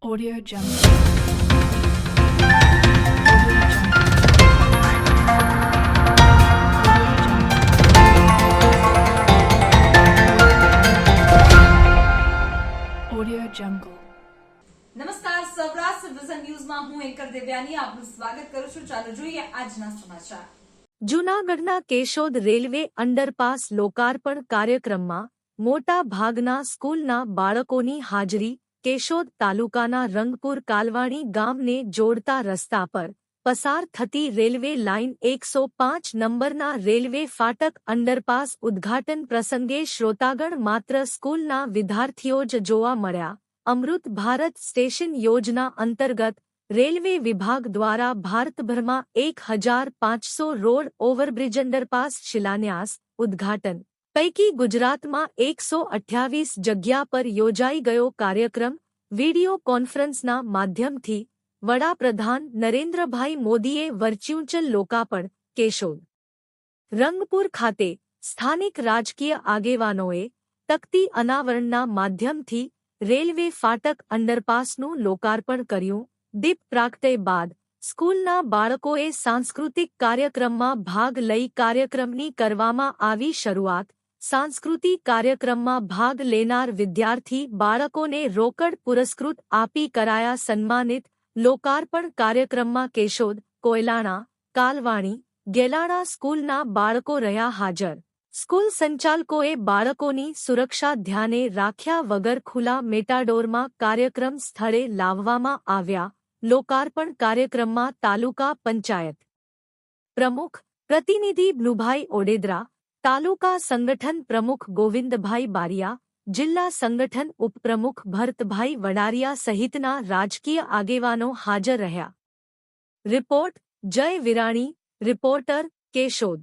Audio Jungle. Audio Jungle. Audio Jungle. નમસ્કાર Saurashtra vision ન્યૂઝમાં હું એન્કર દેવ્યાની આપનું સ્વાગત કરું છું ચાલો જોઈએ આજના સમાચાર જૂનાગઢના કેશોદ રેલવે અંડરપાસ લોકાર્પણ કાર્યક્રમમાં મોટા ભાગના સ્કૂલના બાળકોની હાજરી કેશોદ તાલુકાના રંગપુર કાલવાણી ગામને જોડતા રસ્તા પર પસાર થતી રેલવે લાઇન એકસો પાંચ નંબરના રેલવે ફાટક અંડરપાસ ઉદ્ઘાટન પ્રસંગે શ્રોતાગણ માત્ર સ્કૂલના વિદ્યાર્થીઓ જ જોવા મળ્યા અમૃત ભારત સ્ટેશન યોજના અંતર્ગત રેલવે વિભાગ દ્વારા ભારતભરમાં એક હજાર પાંચસો રોડ ઓવરબ્રિજ અંડરપાસ શિલાન્યાસ ઉદ્ઘાટન પૈકી ગુજરાતમાં એકસો અઠ્યાવીસ જગ્યા પર યોજાઈ ગયો કાર્યક્રમ વિડિયો કોન્ફરન્સના માધ્યમથી વડાપ્રધાન નરેન્દ્રભાઈ મોદીએ વર્ચ્યુઅલ લોકાર્પણ, કેશોદ રંગપુર ખાતે સ્થાનિક રાજકીય આગેવાનોએ તકતી અનાવરણના માધ્યમથી રેલવે ફાટક અંડરપાસનું લોકાર્પણ કર્યું. દીપ પ્રાગટય બાદ સ્કૂલના બાળકોએ સાંસ્કૃતિક કાર્યક્રમમાં ભાગ લઈ કાર્યક્રમની કરવામાં આવી શરૂઆત સાંસ્કૃતિક કાર્યક્રમમાં ભાગ લેનાર વિદ્યાર્થી બાળકોને રોકડ પુરસ્કૃત આપી કરાયા સન્માનિત લોકાર્પણ કાર્યક્રમમાં કેશોદ, કોયલાણા, કાલવાણી, ગેલાણા સ્કૂલના બાળકો રહ્યા હાજર. સ્કૂલ સંચાલકોએ બાળકોની સુરક્ષા ધ્યાને રાખ્યા વગર ખુલ્લા મેટાડોરમાં કાર્યક્રમ સ્થળે લાવવામાં આવ્યા. લોકાર્પણ કાર્યક્રમમાં તાલુકા પંચાયત પ્રમુખ પ્રતિનિધિ બ્લુભાઈ ઓડેદરા તાલુકા સંગઠન પ્રમુખ ગોવિંદભાઈ બારિયા જિલ્લા સંગઠન ઉપપ્રમુખ ભરતભાઈ વડારિયા સહિતના રાજકીય આગેવાનો હાજર રહ્યા રિપોર્ટ જય વિરાણી રિપોર્ટર કેશોદ